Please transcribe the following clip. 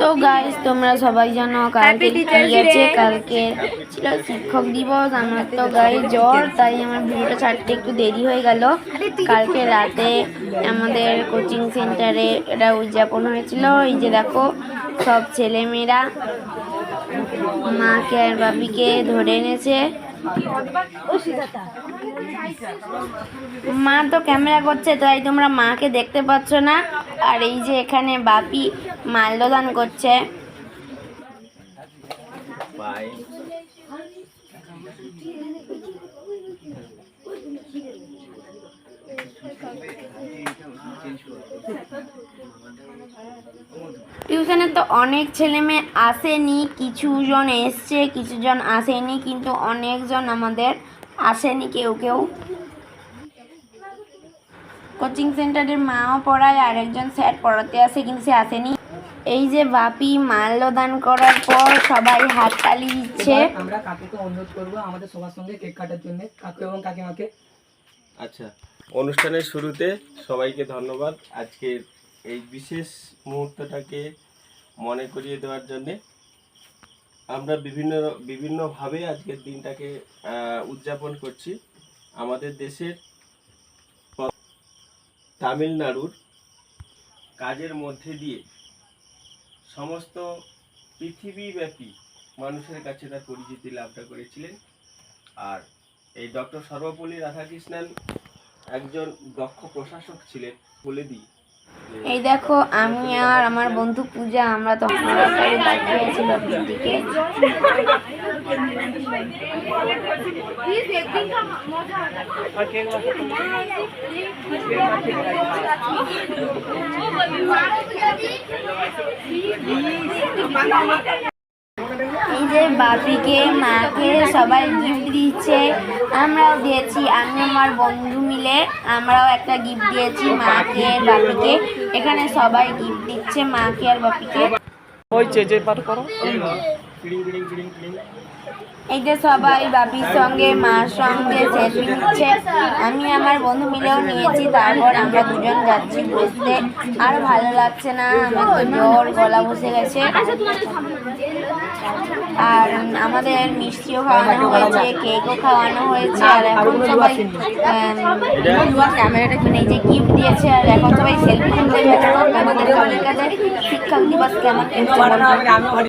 তো গাইস তোমরা সবাই জানো কালকে গেছে কালকে ছিল শিক্ষক দিবস আমার তো গায়ে জ্বর তাই আমার ভিডিওটা ছাড়তে একটু দেরি হয়ে গেল। কালকে রাতে আমাদের কোচিং সেন্টারে এটা উদযাপন হয়েছিল এই যে দেখো সব ছেলেমেয়েরা মাকে আর বাপিকে ধরে এনেছে। মা তো ক্যামেরা করছে, তাই তোমরা মাকে দেখতে পাচ্ছ না। আর এই যে এখানে বাপি মাল্যদান করছে। টিউশনে তো অনেক ছেলে মেয়ে আসেনি কিছুজন এসছে কিছু জন আসেনি কিন্তু অনেকজন আমাদের আসেনি কেউ কেউ। কোচিং সেন্টারের মাও পড়ায় আর একজন স্যার পড়াতে আসে কিন্তু সে আসেনি। এই যে বাপি মাল্যদান করার পর সবাই হাত হাততালি দিচ্ছে। আমরা কাকুকে অনুরোধ করব আমাদের সবার সঙ্গে কেক কাটার জন্য। কাকু এবং কাকিমাকে। আচ্ছা। অনুষ্ঠানের শুরুতে সবাইকে ধন্যবাদ। আজকের এই বিশেষ মুহূর্তটাকে মনে করিয়ে দেওয়ার জন্যে আমরা বিভিন্ন বিভিন্নভাবে আজকের দিনটাকে উদযাপন করছি। আমাদের দেশের তামিলনাড়ুর কাজের মধ্যে দিয়ে সমস্ত পৃথিবীব্যাপী মানুষের কাছে তার পরিচিতি লাভটা করেছিলেন। আর এই ডক্টর সর্বপল্লী রাধাকৃষ্ণন একজন দক্ষ প্রশাসক ছিলেন বলে দিই। এই দেখো আমি আর আমার বন্ধু পূজা আমরা তো হাসপাতালে তাকিয়ে আছি বাপিকে মাকে সবাই গিফট দিচ্ছে। আমরাও দিয়েছি। আমি আমার বন্ধু মিলে আমরাও একটা গিফট দিয়েছি মাকে বাপিকে। এখানে সবাই গিফট দিচ্ছে মাকে আর বাপিকে। এই যে সবাই বাপির সঙ্গে মার সঙ্গে সেলফি নিচ্ছে। আমি আমার বন্ধু মিলেও নিয়েছি। তারপর আমরা দুজন যাচ্ছি বসতে আর ভালো লাগছে না। আমার তো জ্বর গলা বসে গেছে। আর আমাদের মিষ্টিও খাওয়ানো হয়েছে, কেকও খাওয়ানো হয়েছে, আর এখন সবাই ক্যামেরাটা কিনে যে গিফট দিয়েছে, আর এখন সবাই সেলফি তুলতে আমাদের কাছে শিক্ষক দিবস কেমন?